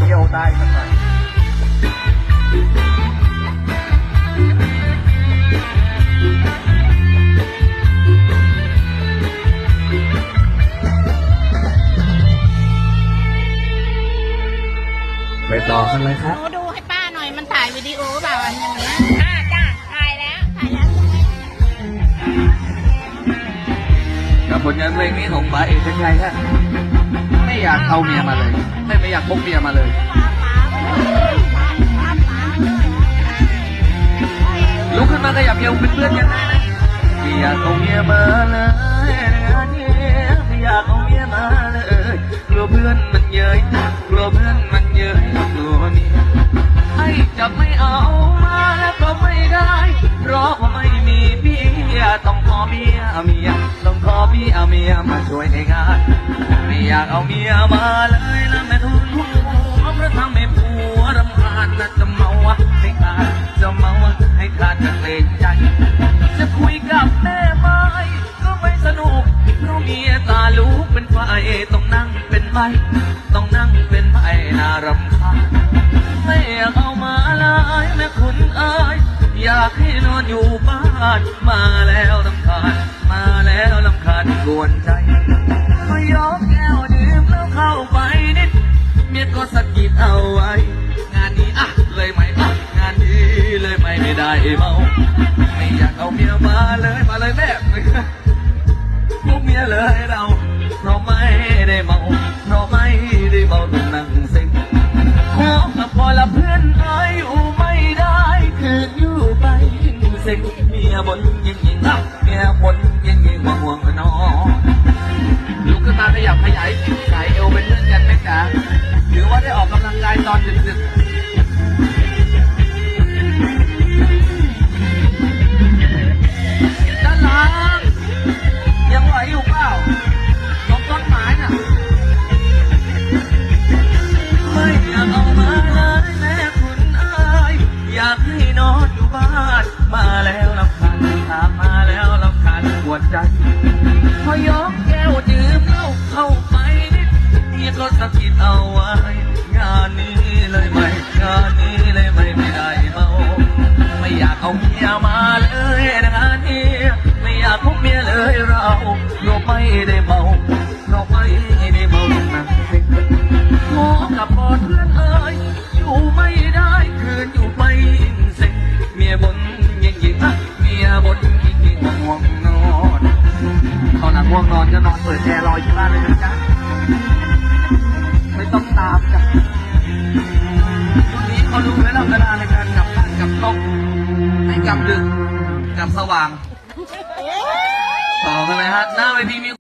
เที่ยวได้สักหน่อยไปต่อกันเลยครับ ลงานเพลงนี้ของป๋าเอกชัยชัยฮะไม่อยากเอาเมียมาเลย ไม่ไม่อยากพกเมียมาเลย ลุกขึ้นมาขยับเอวเป็นเพื่อนกันนะไม่อยากเอาเมียมาเลยไม่อยากเอาเมียมาเลยกลัวเพื่อนมันเย้ยกลัวเพื่อนมันเย้ยกลัวเมียให้จะไม่เอามาแล้วก็ไม่ได้ เพราะว่าไม่มีเมี ยต้องขอเมียเมียต้องขอพี่เอาเมียมาช่วยในงานไม่อยากเอาเมียมาเลยแล้วแม่ทุนหัวเพราะทำให้ผัวรำคาญนะจะเมาให้ขาดจะเมาให้ขาดจะเกรงใจ จะคุยกับแม่ไม้ก็ไม่สนุกเพราะเมียตาลูกเป็นไฟต้องนั่งเป็นไม้ต้องนั่งเป็นไม้น่ารำคาญไม่เอาากให้นอนอยู่บ้าน มาแล้วลำคาญมาแล้วลำคาญกวนใจก็ยกแก้วดื่มแล้วเข้าไปนิด เมียก็สะกิดเอาไว้ งานนี้อะเลยไหมอะงานนี้เลยไหมไม่ได้เมาไม่อยากเอาเมียมาเลยมาเลยแม่พวกเมียเลยเรา คาญปวดใจพอยกแก้วดื่มเหล้าเข้าไปนิดเมียก็สะกิดเอาไว้ งานนี้เลยไหมงานนี้เลยไหมไม่ได้เมาไม่อยากเอาเมียมาเลยนะงานนี้ไม่อยากพบเมียเลยเราเราไม่ได้เมาเราไม่ได้เมานั่งเซ็งขอกับพอเพื่อนเอ้ยอยู่ไม่ได้คืนอยู่ไปยิ่งเซ็งเมียบนยิ่งยิ่งอะเมียบนยิ่งยิ่งห่วงนอนตอนนักง่วงนอนก็นอนเปิดแอร์รออยู่บ้านเลยนะจ๊ะ องตามจ้ะวันนี้เขาดูเวลาเวลาในการกลับบ้านกลับต้องให้กลับดึกกลับสว่างต่อกันเลยฮะหน้าเวทีมี